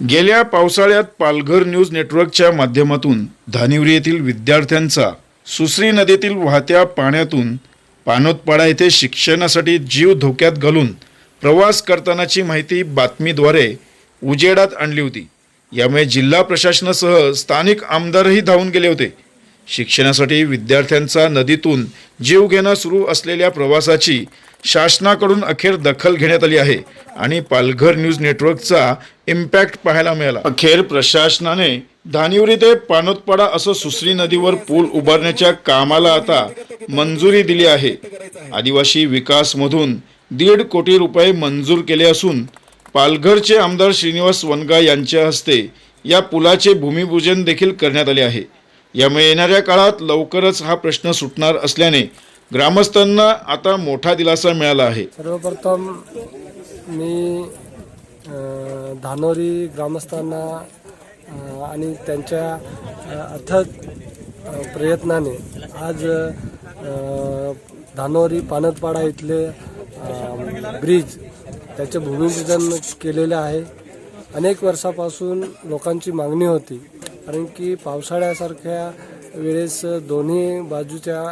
गेल्या पावसाळ्यात पालघर न्यूज नेटवर्कच्या माध्यमातून धानिवरी येथील विद्यार्थ्यांचा सुसरी नदीतील वाहत्या पाण्यातून पानोतपाडा येथे शिक्षणासाठी जीव धोक्यात घालून प्रवास करतानाची माहिती बातमीद्वारे उजेडात आणली होती. यामुळे जिल्हा प्रशासनासह स्थानिक आमदारही धावून गेले होते. शिक्षणासाठी विद्यार्थ्यांचा नदीतून जीव घेणं सुरू असलेल्या प्रवासाची शासनाकडून अखेर दखल घेण्यात आली आहे आणि पालघर न्यूज नेटवर्कचा इम्पॅक्ट पाहायला मिळाला. अखेर प्रशासनाने धानिवरी ते पानोतपाडा असं सुसरी नदीवर पूल उभारण्याच्या कामाला आता मंजुरी दिली आहे. आदिवासी विकासमधून दीड कोटी रुपये मंजूर केले असून पालघरचे आमदार श्रीनिवास वनगा यांच्या हस्ते या पुलाचे भूमिपूजन देखील करण्यात आले आहे. यामुळे येणाऱ्या काळात लवकरच हा प्रश्न सुटणार असल्याने ग्रामस्थांना आता मोठा दिलासा मिळाला आहे. सर्वप्रथम मी धानोरी ग्रामस्थांना आणि त्यांच्या अथक प्रयत्नाने आज धानोरी पानतपाडा इथले ब्रिज त्याचे भूमिपूजन केलेले आहे. अनेक वर्षापासून लोकांची मागणी होती कारण की पावसाळ्यासारख्या वेळेस दोन्ही बाजूच्या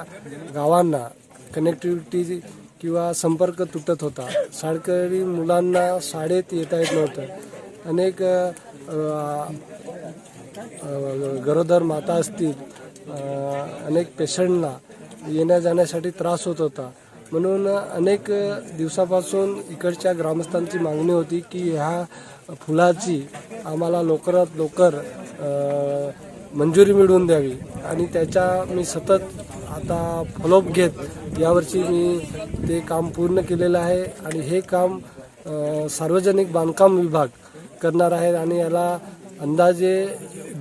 गावांना कनेक्टिव्हिटी किंवा संपर्क तुटत होता. शाळकरी मुलांना शाळेत येता येत नव्हतं. अनेक गरोदर माता असतील अनेक पेशंटना येण्या जाण्यासाठी त्रास होत होता. म्हणून अनेक दिवसापासून इकडच्या ग्रामस्थांची मागणी होती की ह्या फुलाची आम्हाला लवकरात लवकर मंजुरी मिळवून द्यावी. आणि त्याच्या मी सतत आता फॉलोअप घेत यावर्षी मी ते काम पूर्ण केलेलं आहे आणि हे काम सार्वजनिक बांधकाम विभाग करणार आहे आणि याला अंदाजे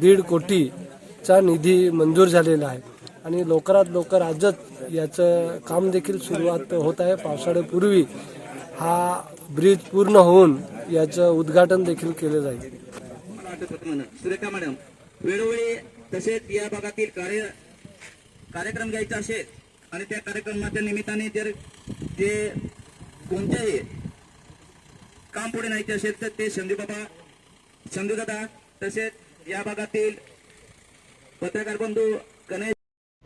दीड कोटीचा निधी मंजूर झालेला आहे. आणि लवकरात लवकर आजच याचं काम देखील सुरुवात होत आहे. पावसाळ्यापूर्वी हा ब्रिज पूर्ण होऊन याचं उद्घाटन देखील केलं जाईल. तसेच या भागातील कार्य कार्यक्रम घ्यायचा असेल आणि त्या कार्यक्रमाच्या निमित्ताने जर जे कोणत्याही काम पुढे न्यायचे असेल तर ते संजू बाबा तसेच या भागातील पत्रकार बंधू गणेश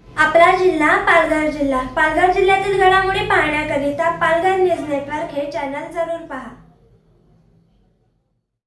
आपला जिल्हा पालघर जिल्हा. पालघर जिल्ह्यातील घडामोडी पाहण्याकरिता पालघर न्यूज नेटवर्क हे चॅनल जरूर पहा.